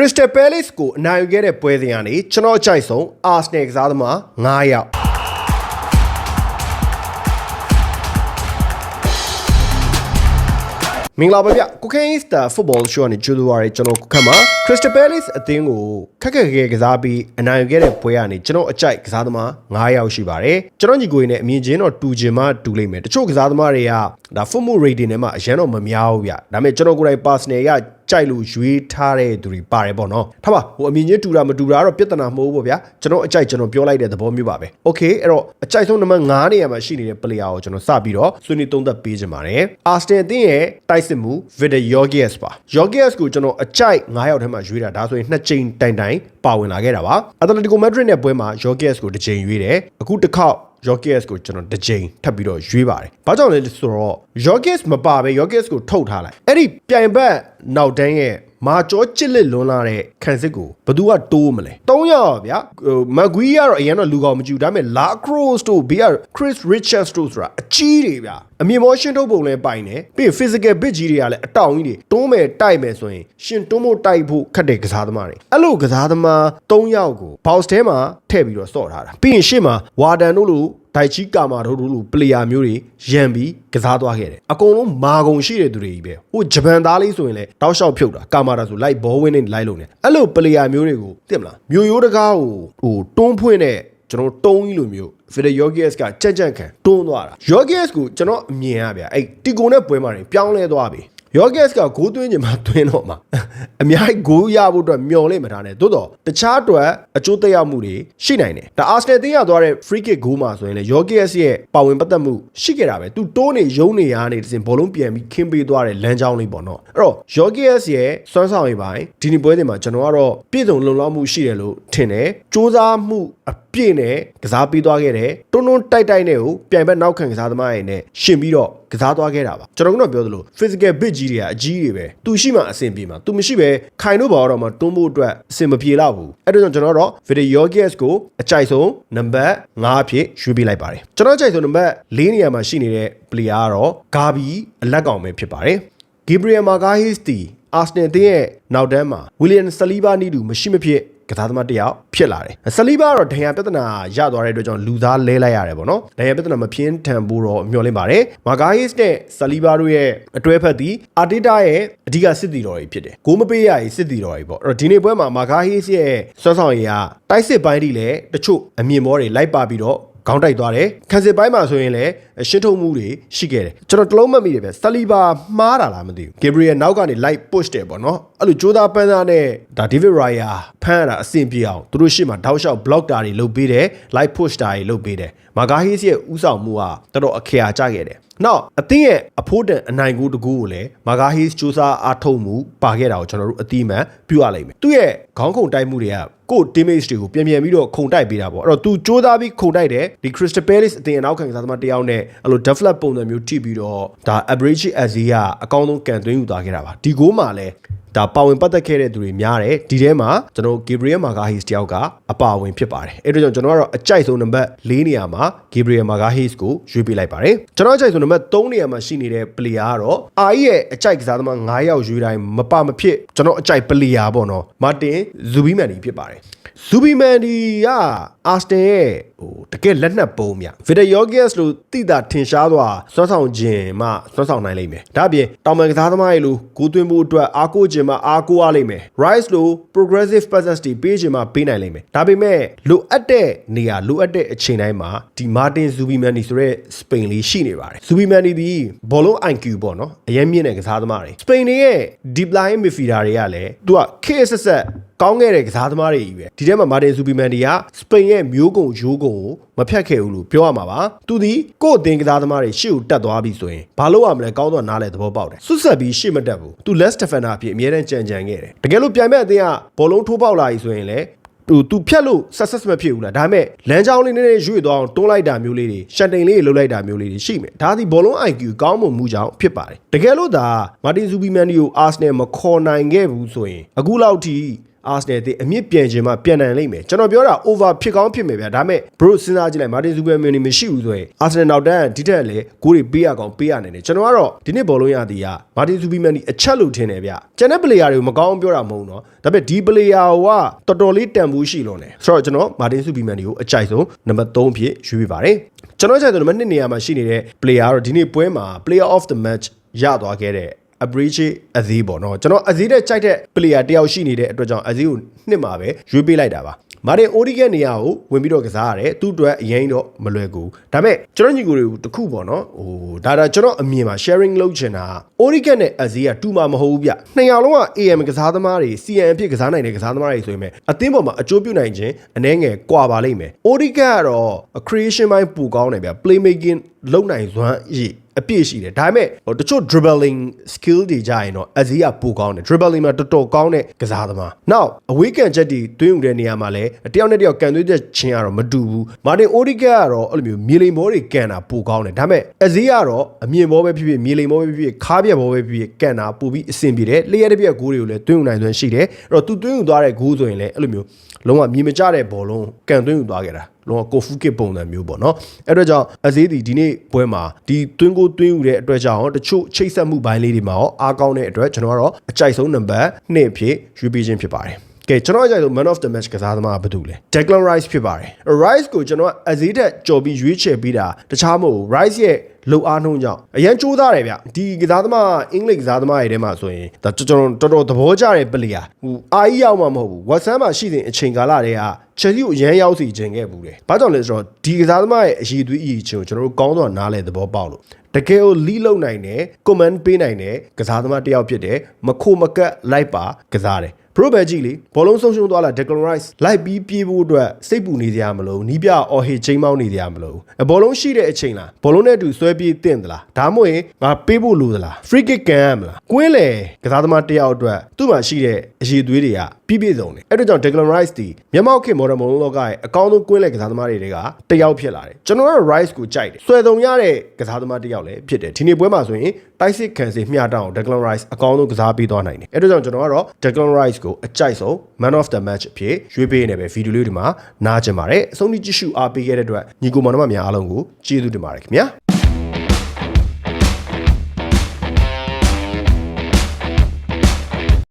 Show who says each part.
Speaker 1: Crystal Palace ကိုအနိုင်ယူခဲ့တဲ့ပွဲစဉ်ကနေကျွန်တော်အကြိုက်ဆုံး Arsenal ကစားသမား9ယောက်မင်္ဂလာပါဗျကိုခိုင်းစတာဖုတ်ဘောရှိုးကနေကြိုးလိုရတဲ့ကျွန်တော်ကိုခတ်မှာ Crystal Palace အသင်းကိုခက်ခက်ခဲခဲကစားပြီးအနိုင်ယူခဲ့တဲ့ပွဲကနေကျွန်တော်အကြိုက်ကစားသမား9ယောက်ရှိပါတယ်ကျွန်တော်ညီကိုရင်းနဲ့အမြင်ချင်းတော့တူချင်မှတူလိမ့်မယ်တချို့ကစားသမားတွေကဒါ football rating နဲ့မှအရန်တော့မများဘူးဗျဒါပေမဲ့ကျွန်တော်ကိုယ်တိုင် personal ရ ကြိုက်လို့ရွေးထားတဲ့သူတွေပါတယ်ပေါ့နော်ထားပါဟိုအမြင်ချင်းတူတာမတူတာတော့ပြဿနာမဟုတ်ဘူးပေါ့ဗျာကျွန်တော်အကြိုက်ကျွန်တော်ပြောလိုက်တဲ့သဘောမျိုးပါပဲ okay အဲ့တော့အကြိုက်ဆုံးနံပါတ်9နေရာမှာရှိနေတဲ့ player ကိုကျွန်တော်စပြီးတော့ဆွေးနွေးသုံးသပ်ပေးချင်ပါတယ်အာစတန်အသင်းရဲ့တိုက်စစ်မှု Vidal Yorgias ပါ Yorgias ကိုကျွန်တော်အကြိုက်9ရောက်ထဲမှာရွေးတာဒါဆိုရင်နှစ်ကြိမ်တိုင်တိုင်ပါဝင်လာခဲ့တာပါ Atletico Madrid နဲ့ပွဲမှာ Yorgias ကိုတစ်ကြိမ်ရွေးတယ်အခုတစ်ခေါက် Yorkes ကိုကျွန်တော်တစ်ကြိမ်ထပ်ပြီးတော့ရွေးပါတယ်။ဘာကြောင့်လဲဆိုတော့ Yorkes မပါပဲ Yorkes ကိုထုတ်ထားလိုက်။အဲ့ဒီပြိုင်ဘက်နောက်တန်းရဲ့ မာကျောချစ်လက်လွန်လာတဲ့ခံစစ်ကိုဘသူကတိုးမလဲ။၃ယောက်ဗျာဟိုမဂွီကတော့အရင်တော့လူကောင်မကြည့်ဘူးဒါပေမဲ့ La Cross တို့ဘေးက Chris Richards တို့ဆိုတာအကြီးတွေဗျာ။အမြင်မောရှင်းထုတ်ပုံလဲပိုင်တယ်။ပြီးရင် physical bit ကြီးတွေကလည်းအတောင်ကြီးတွေတွန်းမယ်တိုက်မယ်ဆိုရင်ရှင်တွန်းဖို့တိုက်ဖို့ခက်တဲ့ကစားသမားတွေ။အဲ့လိုကစားသမား၃ယောက်ကို box ထဲမှာထည့်ပြီးတော့စော့ထားတာ။ပြီးရင်ရှေ့မှာဝါဒန်တို့လို ဒိုက်ချီကာမာတို့လိုပလေယာမျိုးတွေရန်ပြီးကစားသွားခဲ့တယ်အကုန်လုံးမာကုန်ရှိတဲ့သူတွေကြီးပဲဟိုဂျပန်သားလေးဆိုရင်လည်းတောက်လျှောက်ဖြုတ်တာကာမာတာဆိုလိုက်ဘောဝင်းနေလိုက်လို့နေအဲ့လိုပလေယာမျိုးတွေကိုသိမလားမျိုးရိုးတကားကိုဟိုတွန်းဖွင့်တဲ့ကျွန်တော်တုံးကြီးလိုမျိုး Fede Yorgias ကကြက်ကြက်ခံတွန်းသွားတာ Yorgias ကိုကျွန်တော်အမြင်ရဗျအဲ့တီကိုနဲ့ပွဲမှာနေပြောင်းလဲသွားပြီ Yorgis ကဂိုးသွင်းခြင်းမှာသွင်းတော့မှာအများကြီးဂိုးရဖို့အတွက်မျော်လင့်မထားနဲ့သို့တော့တခြားအတွက်အကျိုးသက်ရောက်မှုတွေရှိနိုင်တယ်ဒါ Arsenal တင်းရသွားတဲ့ free kick ဂိုးမှာဆိုရင်လေ Yorgis ရဲ့ပါဝင်ပတ်သက်မှုရှိခဲ့တာပဲသူတိုးနေရုံးနေရနေတစင်ဘောလုံးပြန်ပြီးခင်းပေးသွားတဲ့လမ်းကြောင်းလေးပေါ့နော်အဲ့တော့ Yorgis ရဲ့စွမ်းဆောင်ရည်ပိုင်းဒီနေ့ပွဲစဉ်မှာကျွန်တော်ကတော့ပြည့်စုံလုံလောက်မှုရှိတယ်လို့ထင်တယ်စူးစမ်းမှုအပြည့်နဲ့ကစားပေးသွားခဲ့တယ်တွန်းတွန်းတိုက်တိုက်နဲ့ကိုပြိုင်ဘက်နောက်ခံကစားသမားရည်နဲ့ရှင်ပြီးတော့ကစားသွားခဲ့တာပါကျွန်တော်ကတော့ပြောသလို physical bit ကြီးတွေကအကြီးတွေပဲသူရှိမှအဆင်ပြေမှာသူမရှိပဲခိုင်တို့ဘာတော့မှတွန်းဖို့အတွက်အဆင်မပြေတော့ဘူးအဲ့ဒါကြောင့်ကျွန်တော်တော့ video Yorgis ကိုအကြိုက်ဆုံးနံပါတ်5အဖြစ်ရွေးပေးလိုက်ပါတယ်ကျွန်တော်အကြိုက်ဆုံးနံပါတ်4နေရာမှာရှိနေတဲ့ player ကတော့ Gabi အလက်ကောင်ပဲဖြစ်ပါတယ် Gabriel Magalhaes တီအာစနယ်တင်းရဲ့နောက်တန်းမှာ William Saliba နီးတူမရှိမဖြစ် ကစားသမားတယောက်ဖြစ်လာတယ်။ဆလီဘာကတော့ဒဏ်ရာပြဿနာရသွားတဲ့အတွက်ကြောင့်လူသားလဲလိုက်ရတယ်ပေါ့နော်။ဒဏ်ရာပြဿနာမပြင်းထန်ဖို့တော့မျှော်လင့်ပါတယ်။မာဂါဟစ်နဲ့ဆလီဘာတို့ရဲ့အတွဲဖက်သည်အာတီတာရဲ့အဓိကစစ်တီတော်ကြီးဖြစ်တယ်။ဂိုးမပေးရရေးစစ်တီတော်ကြီးပေါ့။အဲ့တော့ဒီနေ့ပွဲမှာမာဂါဟစ်ရဲ့စွမ်းဆောင်ရည်ကတိုက်စစ်ပိုင်းတွေလည်းတချို့အမြင်မောတွေလိုက်ပါပြီးတော့ခေါင်းတိုက်သွားတယ်ခံစစ်ပိုင်းမှာဆိုရင်လည်း ရှင်းထုတ်မှုတွေရှိခဲ့တယ်ကျွန်တော်တလုံးမှတ်မိတယ်ဗျဆလီဘာမှားတာလားမသိဘူးဂေဘရီယယ်နောက်ကနေ light push တယ်ပေါ့နော်အဲ့လိုကြိုးသားပန်းသားနဲ့ဒါ David Raya ဖမ်းရတာအဆင်ပြေအောင်သူတို့ရှေ့မှာတောက်လျှောက် block တာတွေလုပ်ပေးတယ် light push တာတွေလုပ်ပေးတယ်မာဂါဟီစ်ရဲ့ဥဆောင်မှုကတော်တော်အခရာကျခဲ့တယ်နောက်အသင်းရဲ့အဖိုးတန်အနိုင်ကိုတကူကိုလည်းမာဂါဟီစ်စူးစမ်းအားထုတ်မှုပါခဲ့တာကိုကျွန်တော်တို့အတိအမှန်ပြုရလိမ့်မယ်သူ့ရဲ့ခေါင်းခုန်တိုက်မှုတွေကကို teammates တွေကိုပြန်ပြန်ပြီးတော့ခုန်တိုက်ပေးတာပေါ့အဲ့တော့ तू စူးစမ်းပြီးခုန်တိုက်တယ်ဒီ Crystal Palace အသင်းအနောက်ခံကစားသမားတယောက်နဲ့အဲ့လို develop ပုံစံမျိုးထိပြီးတော့ဒါ average Asia ကအကောင်းဆုံးကန်သွင်းယူသွားခဲ့တာပါဒီဂိုးမှာလည်းဒါပါဝင်ပတ်သက်ခဲ့တဲ့သူတွေများတယ်ဒီထဲမှာကျွန်တော် Gabriel Magalhaes တယောက်ကအပါဝင်ဖြစ်ပါတယ်အဲ့ဒါကြောင့်ကျွန်တော်ကတော့အကြိုက်ဆုံးနံပါတ်၄နေရာမှာ Gabriel Magalhaes ကိုရွေးပေးလိုက်ပါတယ်ကျွန်တော်အကြိုက်ဆုံးနံပါတ်၃နေရာမှာရှိနေတဲ့ player ကတော့အာကြီးရဲ့အကြိုက်ကစားသမား9ယောက်ရွေးတိုင်းမပမဖြစ်ကျွန်တော်အကြိုက် player ပေါ့နော်မာတင်ဇူဘီမန်ဒီဖြစ်ပါတယ်ဇူဘီမန်ဒီကအာစတန်ရဲ့ဟိုတကယ်လက်နက်ပုံးမြဗီဒယောဂက်စ်လို့တိတာထင်ရှားသွားစွမ်းဆောင်ခြင်းမှစွမ်းဆောင်နိုင်လိမ့်မယ်ဒါအပြင်တောင်ပန်ကစားသမားတွေလိုဂိုးသွင်းဖို့အတွက်အားကိုးခြင်းမှအားကိုးရလိမ့်မယ် Rice လို့ progressive passes တွေပေးခြင်းမှပေးနိုင်လိမ့်မယ်ဒါပေမဲ့လိုအပ်တဲ့နေရာလိုအပ်တဲ့အချိန်တိုင်းမှာဒီမာတင်ဇူဘီမန်ဒီဆိုတဲ့စပိန်လေးရှိနေပါတယ်ဇူဘီမန်ဒီဒီဘောလုံး IQ ပေါ့နော်အရင်မြင့်တဲ့ကစားသမားတွေစပိန်တွေရဲ့ deep line midfielder တွေကလည်းသူကခေတ်ဆ က်ဆက်ကောင်းခဲ့တဲ့ကစားသမားတွေကြီးပဲဒီထဲမှာမာတင်ဇူဘီမန်ဒီကစပိန်ရဲ့မျိုးကုံရိုးကုံကိုမဖြတ်ခဲ့ဘူးလို့ပြောရမှာပါသူဒီကို့အသင်းကစားသမားတွေရှေ့ကိုတက်သွားပြီဆိုရင်ဘာလို့ရမလဲကောင်းတော့နားလဲသဘောပေါက်တယ်ဆွတ်ဆက်ပြီးရှေ့မတက်ဘူးသူ less defender အဖြစ်အမြဲတမ်းကြံကြံခဲ့တယ်တကယ်လို့ပြိုင်မဲ့အသင်းကဘောလုံးထိုးပေါက်လာပြီဆိုရင်လည်းသူသူဖြတ်လို့ success မဖြစ်ဘူးလားဒါပေမဲ့လမ်းကြောင်းလေးနည်းနည်းရွေ့သွားအောင်တွန်းလိုက်တာမျိုးလေးတွေရှန်တိန်လေးတွေလှုပ်လိုက်တာမျိုးလေးတွေရှိမယ်ဒါသည်ဘောလုံး IQ ကောင်းမှုမှုကြောင့်ဖြစ်ပါတယ်တကယ်လို့ဒါမာတင်ဇူဘီမန်ဒီကိုအာဆနယ်မခေါ်နိုင်ခဲ့ဘူးဆိုရင်အခုလောက်ထိ Arsenal တဲ့အမြင့်ပြန်ခြင်းမှပြန်နိုင်လိမ့်မယ်ကျွန်တော်ပြောတာ over ဖြစ်ကောင်းဖြစ်မယ်ဗျာဒါပေမဲ့ bro စဉ်းစားကြည့်လိုက် Martin Zubimendi မရှိဘူးဆိုရင် Arsenal နောက်တန်းဒီထက်လည်းဂိုးတွေပေးရကောင်ပေးရနိုင်တယ်ကျွန်တော်ကတော့ဒီနေ့ဘောလုံးရသည်က Martin Zubimendi အချက်လို့ထင်တယ်ဗျကျန်တဲ့ player တွေကိုမကောင်းပြောတာမဟုတ်တော့ဒါပေမဲ့ဒီ player ကတော်တော်လေးတန်ဖိုးရှိလို့နေဆိုတော့ကျွန်တော် Martin Zubimendi ကိုအကြိုက်ဆုံးနံပါတ်3ဖြစ်ရွေးပြပါတယ်ကျွန်တော်ကြိုက်တဲ့နံပါတ်2နေရာမှာရှိနေတဲ့ player ကတော့ဒီနေ့ပွဲမှာ player of the match ရသွားခဲ့တဲ့ average အသေးပေါ့နော်ကျွန်တော်အသေးတဲ့ကြိုက်တဲ့ player တယောက်ရှိနေတဲ့အတွက်ကြောင့်အသေးကိုနှစ်မှာပဲရွေးပေးလိုက်တာပါမာတင်အိုဒီဂက်နေရာကိုဝင်ပြီးတော့ကစားရတယ်သူ့အတွက်အရင်တော့မလွယ်ကူဒါပေမဲ့ကျွန်တော်ညီကိုတွေကိုတခုပေါ့နော်ဟိုဒါဒါကျွန်တော်အမြင်မှာ sharing လုပ်ချင်တာအိုဒီဂက်နဲ့အဇီးကတူမှာမဟုတ်ဘူးဗျနှစ်ယောက်လုံးက AM ကစားသမားတွေ CN အဖြစ်ကစားနိုင်တဲ့ကစားသမားတွေဆိုရင်အသင်းပေါ်မှာအကျိုးပြုနိုင်ခြင်းအနည်းငယ်ကွာပါလိမ့်မယ်အိုဒီဂက်ကတော့ creation ဘိုင်းပူကောင်းတယ်ဗျ playmaking လုပ်နိုင်စွမ်းရည် အပြည့်ရှိတယ်ဒါပေမဲ့ဟိုတချို့ dribbling skill တွေကြရင်တော့အဇီးကပိုကောင်းတယ် dribbling မှာတော်တော်ကောင်းတဲ့ကစားသမား now အဝေးကန်ချက်တွေတွင်းယူတဲ့နေရာမှာလည်းတယောက်နဲ့တယောက်ကန်သွေးချက်ချင်းကတော့မတူဘူးမာတင်အိုဒီဂက်ကတော့အဲ့လိုမျိုးမြေလိမ်ဘောတွေကန်တာပိုကောင်းတယ်ဒါပေမဲ့အဇီးကတော့အမြင့်ဘောပဲဖြစ်ဖြစ်မြေလိမ်ဘောပဲဖြစ်ဖြစ်ခါးပြက်ဘောပဲဖြစ်ဖြစ်ကန်တာပိုပြီးအဆင်ပြေတယ်လျှက်တစ်ပြက်ဂိုးတွေကိုလည်းတွင်းယူနိုင်စွမ်းရှိတယ်အဲ့တော့သူတွင်းယူသွားတဲ့ဂိုးဆိုရင်လည်းအဲ့လိုမျိုးလုံးဝမြေမကျတဲ့ဘောလုံးကန်သွင်းယူသွားခဲ့တာ လုံးဝကိုဖူးကစ်ပုံစံမျိုးပေါ့နော်အဲ့တော့ကြောင့်အသေးဒီဒီနေ့ပွဲမှာဒီတွင်းကိုတွင်းယူတဲ့အတွက်ကြောင့်တချို့ချိတ်ဆက်မှုဘိုင်းလေးတွေမှာရောအားကောင်းတဲ့အတွက်ကျွန်တော်ကတော့အကြိုက်ဆုံးနံပါတ်2ဖြစ်ရွေးပေးခြင်းဖြစ်ပါတယ်ကဲကျွန်တော်အကြိုက်ဆုံး man of the match ကစားသမားကဘာတူလဲ Declan Rice ဖြစ်ပါတယ် Rice ကိုကျွန်တော်အသေးတက်ကြော်ပြီးရွေးချယ်ပြီးတာတခြားမဟုတ်ဘူး Rice ရဲ့ လုံအားနှုံးကြောင့်အရန်ကြိုးစားတယ်ဗျဒီကစားသမားအင်္ဂလိပ်ကစားသမားတွေထဲမှာဆိုရင်ဒါကျွန်တော်တော်တော်သဘောကျတဲ့ပလီယာဟိုအာကြီးရောက်မှာမဟုတ်ဘူးဝက်ဆမ်မှာရှိတဲ့အချိန်ကာလတွေကချက်စီကိုရမ်းရောက်စီခြင်းခဲ့ဘူးတယ်။ဘာကြောင့်လဲဆိုတော့ဒီကစားသမားရဲ့အည်သွေးအည်ချင်းကိုကျွန်တော်တို့ကောင်းစွာနားလည်သဘောပေါက်လို့တကယ်ကိုလီးလုံနိုင်တယ် comment ပေးနိုင်တယ်ကစားသမားတစ်ယောက်ဖြစ်တယ်မခိုမကက်လိုက်ပါကစားတယ် ဘရိုဘယ်ကြီးလေဘောလုံးဆုံးရှုံးသွားလာ Declan Rice လိုက်ပြီးပြေးဖို့အတွက်စိတ်ပူနေကြရမလို့နီးပြအော်ဟေချိန်မောင်းနေကြရမလို့ဘောလုံးရှိတဲ့အချိန်လားဘောလုံးနဲ့အတူဆွဲပြေးတင့်သလားဒါမှမဟုတ်ရင်ငါပေးဖို့လိုသလား free kick ကန်ရမလားကွင်းလေကစားသမားတစ်ယောက်အတွက်သူ့မှာရှိတဲ့အရေးသွေးတွေက ပြည့်ပြည့်စုံတယ်အဲ့ဒါကြောင့် Declan Rice ဒီမြန်မာခေတ် modern ဘောလုံးလောကရဲ့အကောင်းဆုံးကွင်းလေကစားသမားတွေတွေကတစ်ယောက်ဖြစ်လာတယ်ကျွန်တော်က Rice ကိုကြိုက်တယ်ဆွဲဆောင်ရတဲ့ကစားသမားတစ်ယောက်လည်းဖြစ်တယ်ဒီနေ့ပွဲမှာဆိုရင်တိုက်စစ်ခံစီမျှတောင်း Declan Rice အကောင်းဆုံးကစားပေးသွားနိုင်တယ်အဲ့ဒါကြောင့်ကျွန်တော်ကတော့ Declan Rice ကိုအကြိုက်ဆုံး man of the match အဖြစ်ရွေးပေးနေပဲဗီဒီယိုလေးဒီမှာနားကျင်ပါတယ်အဆုံးထိကြည့်ရှုအားပေးခဲ့တဲ့အတွက်ညီကိုမောင်နှမများအားလုံးကိုကျေးဇူးတင်ပါတယ်ခင်ဗျာ